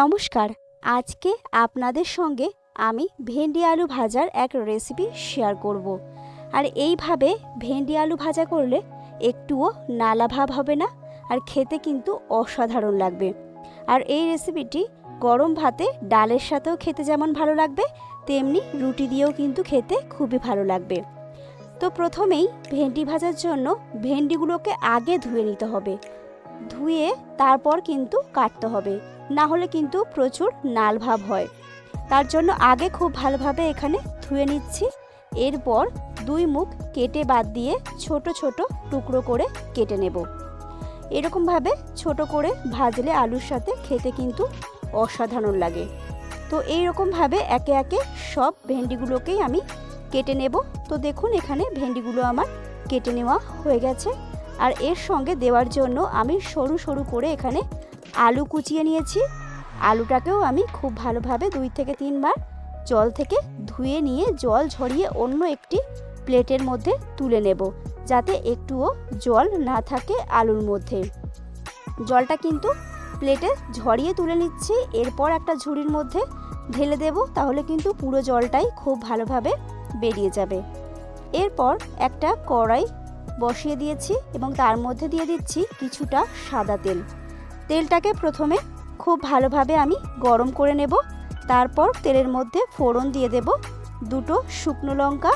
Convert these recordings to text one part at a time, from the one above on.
নমস্কার। আজকে আপনাদের সঙ্গে আমি ভেন্ডি আলু ভাজার এক রেসিপি শেয়ার করব। আর এইভাবে ভেন্ডি আলু ভাজা করলে একটুও নালা ভাব হবে না, আর খেতে কিন্তু অসাধারণ লাগবে। আর এই রেসিপিটি গরম ভাতে ডালের সাথেও খেতে যেমন ভালো লাগবে, তেমনি রুটি দিয়েও কিন্তু খেতে খুবই ভালো লাগবে। তো প্রথমেই ভেন্ডি ভাজার জন্য ভেন্ডিগুলোকে আগে ধুয়ে নিতে হবে। ধুয়ে তারপর কিন্তু কাটতে হবে। না হলে কিন্তু প্রচুর নাল ভাব হয়। তার জন্য আগে খুব ভালোভাবে এখানে ধুয়ে নিচ্ছি। এরপর দুই মুখ কেটে বাদ দিয়ে ছোট ছোট টুকরো করে কেটে নেব। এরকমভাবে ছোট করে ভাজলে আলুর সাথে খেতে কিন্তু অসাধারণ লাগে। তো এই রকমভাবে একে একে সব ভেন্ডিগুলোকেই আমি কেটে নেব। তো দেখুন এখানে ভেন্ডিগুলো আমার কেটে নেওয়া হয়ে গেছে। আর এর সঙ্গে দেওয়ার জন্য আমি সরু সরু করে এখানে আলু কুচিয়ে নিয়েছি। আলুটাকেও আমি খুব ভালোভাবে দুই থেকে তিনবার জল থেকে ধুয়ে নিয়ে জল ঝরিয়ে অন্য একটি প্লেটের মধ্যে তুলে নেব, যাতে একটুও জল না থাকে আলুর মধ্যে। জলটা কিন্তু প্লেটে ঝরিয়ে তুলে নিচ্ছি, এরপর একটা ঝুড়ির মধ্যে ঢেলে দেব, তাহলে কিন্তু পুরো জলটাই খুব ভালোভাবে বেরিয়ে যাবে। এরপর একটা কড়াই বসিয়ে দিয়েছি এবং তার মধ্যে দিয়ে দিচ্ছি কিছুটা সাদা তেল। তেলটাকে প্রথমে খুব ভালোভাবে আমি গরম করে নেব। তারপর তেলের মধ্যে ফোড়ন দিয়ে দেব দুটো শুকনো লঙ্কা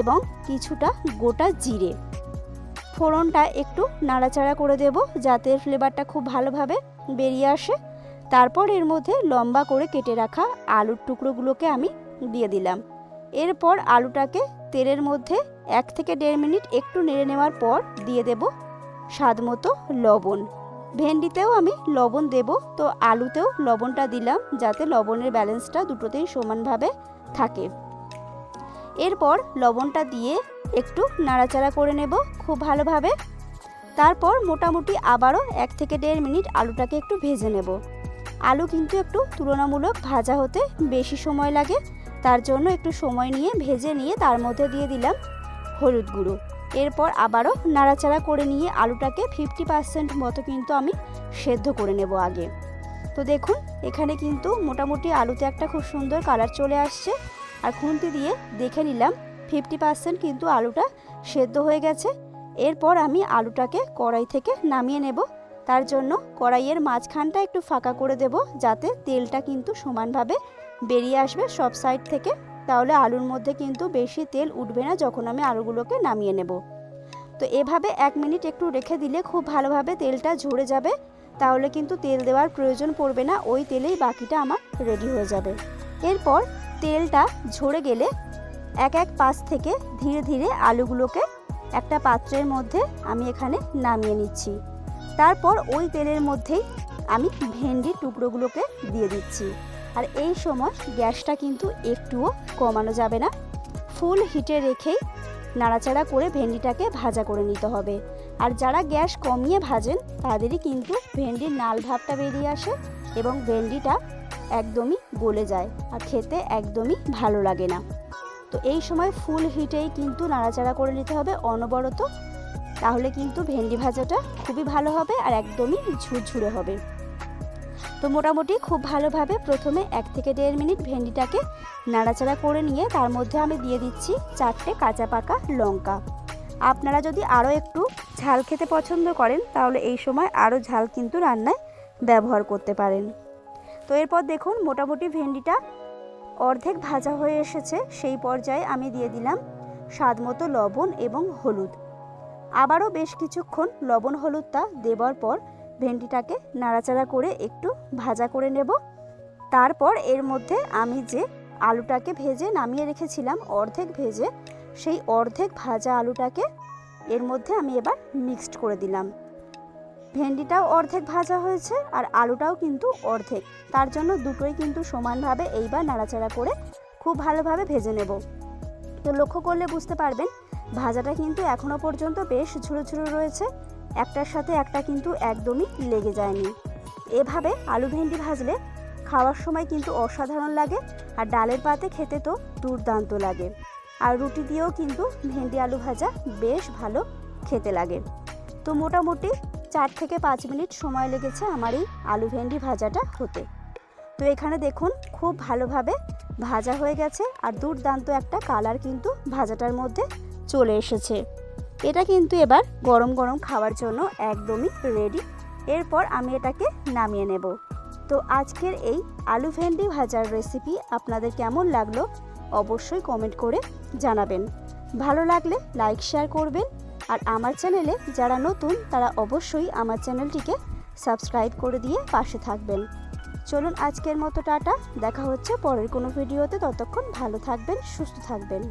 এবং কিছুটা গোটা জিরে। ফোড়নটা একটু নাড়াচাড়া করে দেব যাতে ফ্লেভারটা খুব ভালোভাবে বেরিয়ে আসে। তারপর এর মধ্যে লম্বা করে কেটে রাখা আলুর টুকরোগুলোকে আমি দিয়ে দিলাম। এরপর আলুটাকে তেলের মধ্যে এক থেকে দেড় মিনিট একটু নেড়ে নেওয়ার পর দিয়ে দেব স্বাদ মতো লবণ। ভেন্ডিতেও আমি লবণ দেব। তো আলুতেও লবণটা দিলাম যাতে লবণের ব্যালেন্সটা দুটোতেই সমানভাবে থাকে। এরপর লবণটা দিয়ে একটু নাড়াচাড়া করে নেব খুব ভালোভাবে। তারপর মোটামুটি আবারও এক থেকে দেড় মিনিট আলুটাকে একটু ভেজে নেব। আলু কিন্তু একটু তুলনামূলক ভাজা হতে বেশি সময় লাগে। তার জন্য একটু সময় নিয়ে ভেজে নিয়ে তার মধ্যে দিয়ে দিলাম হলুদ গুঁড়ো। এরপর আবারও নাড়াচাড়া করে নিয়ে আলুটাকে ফিফটি পার্সেন্ট মতো কিন্তু আমি সেদ্ধ করে নেব আগে। তো দেখুন, এখানে কিন্তু মোটামুটি আলুতে একটা খুব সুন্দর কালার চলে আসছে। আর খুন্তি দিয়ে দেখে নিলাম ফিফটি পার্সেন্ট কিন্তু আলুটা সেদ্ধ হয়ে গেছে। এরপর আমি আলুটাকে কড়াই থেকে নামিয়ে নেব। তার জন্য কড়াইয়ের মাঝখানটা একটু ফাঁকা করে দেব, যাতে তেলটা কিন্তু সমানভাবে বেরিয়ে আসবে সব সাইড থেকে। তাহলে আলুর মধ্যে কিন্তু বেশি তেল উঠবে না যখন আমি আলুগুলোকে নামিয়ে নেব। তো এভাবে এক মিনিট একটু রেখে দিলে খুব ভালোভাবে তেলটা ঝরে যাবে, তাহলে কিন্তু তেল দেওয়ার প্রয়োজন পড়বে না, ওই তেলেই বাকিটা আমার রেডি হয়ে যাবে। এরপর তেলটা ঝরে গেলে এক এক পাশ থেকে ধীরে ধীরে আলুগুলোকে একটা পাত্রের মধ্যে আমি এখানে নামিয়ে নিচ্ছি। তারপর ওই তেলের মধ্যেই আমি ভেন্ডির টুকরোগুলোকে দিয়ে দিচ্ছি। আর এই সময় গ্যাসটা কিন্তু একটুও কমানো যাবে না। ফুল হিটে রেখেই নাড়াচাড়া করে ভেন্ডিটাকে ভাজা করে নিতে হবে। আর যারা গ্যাস কমিয়ে ভাজেন, তাদেরই কিন্তু ভেন্ডির নাল ভাবটা বেরিয়ে আসে এবং ভেন্ডিটা একদমই গলে যায় আর খেতে একদমই ভালো লাগে না। তো এই সময় ফুল হিটেই কিন্তু নাড়াচাড়া করে নিতে হবে অনবরত। তাহলে কিন্তু ভেন্ডি ভাজাটা খুবই ভালো হবে আর একদমই ঝুরঝুরে হবে। তো মোটামুটি খুব ভালোভাবে প্রথমে এক থেকে দেড় মিনিট ভেন্ডিটাকে নাড়াচাড়া করে নিয়ে তার মধ্যে আমি দিয়ে দিচ্ছি চারটে কাঁচা পাকা লঙ্কা। আপনারা যদি আরও একটু ঝাল খেতে পছন্দ করেন, তাহলে এই সময় আরও ঝাল কিন্তু রান্নায় ব্যবহার করতে পারেন। তো এরপর দেখুন মোটামুটি ভেন্ডিটা অর্ধেক ভাজা হয়ে এসেছে, সেই পর্যায়ে আমি দিয়ে দিলাম স্বাদ মতো লবণ এবং হলুদ। আবারও বেশ কিছুক্ষণ লবণ হলুদটা দেওয়ার পর ভেন্ডিটাকে নাড়াচাড়া করে একটু ভাজা করে নেব। তারপর এর মধ্যে আমি যে আলুটাকে ভেজে নামিয়ে রেখেছিলাম অর্ধেক ভেজে, সেই অর্ধেক ভাজা আলুটাকে এর মধ্যে আমি এবার মিক্সড করে দিলাম। ভেন্ডিটাও অর্ধেক ভাজা হয়েছে আর আলুটাও কিন্তু অর্ধেক। তার জন্য দুটোই কিন্তু সমানভাবে এইবার নাড়াচাড়া করে খুব ভালোভাবে ভেজে নেব। তো লক্ষ্য করলে বুঝতে পারবেন, ভাজাটা কিন্তু এখনও পর্যন্ত বেশ ঝুড়ো ঝুড়ো রয়েছে। একটার সাথে একটা কিন্তু একদমই লেগে যায়নি। এভাবে আলু ভেন্ডি ভাজলে খাওয়ার সময় কিন্তু অসাধারণ লাগে আর ডালের পাতে খেতে তো দুর্দান্ত লাগে। আর রুটি দিয়েও কিন্তু ভেন্ডি আলু ভাজা বেশ ভালো খেতে লাগে। তো মোটামুটি চার থেকে পাঁচ মিনিট সময় লেগেছে আমার এই আলু ভেন্ডি ভাজাটা হতে। তো এখানে দেখুন খুব ভালোভাবে ভাজা হয়ে গেছে আর দুর্দান্ত একটা কালার কিন্তু ভাজাটার মধ্যে চলে এসেছে। এটা কিন্তু এবার গরম গরম খাওয়ার জন্য একদমই রেডি এরপর আমি এটাকে নামিয়ে নেব। তো আজকের এই আলু ভেন্ডি ভাজার রেসিপি আপনাদের কেমন লাগল অবশ্যই কমেন্ট করে জানাবেন। ভালো লাগলে লাইক শেয়ার করবেন। আর আমার চ্যানেলে যারা নতুন, তারা অবশ্যই আমার চ্যানেলটিকে সাবস্ক্রাইব করে দিয়ে পাশে থাকবেন। চলুন আজকের মতো টাটা। দেখা হচ্ছে পরের কোনো ভিডিওতে ততক্ষণ ভালো থাকবেন, সুস্থ থাকবেন।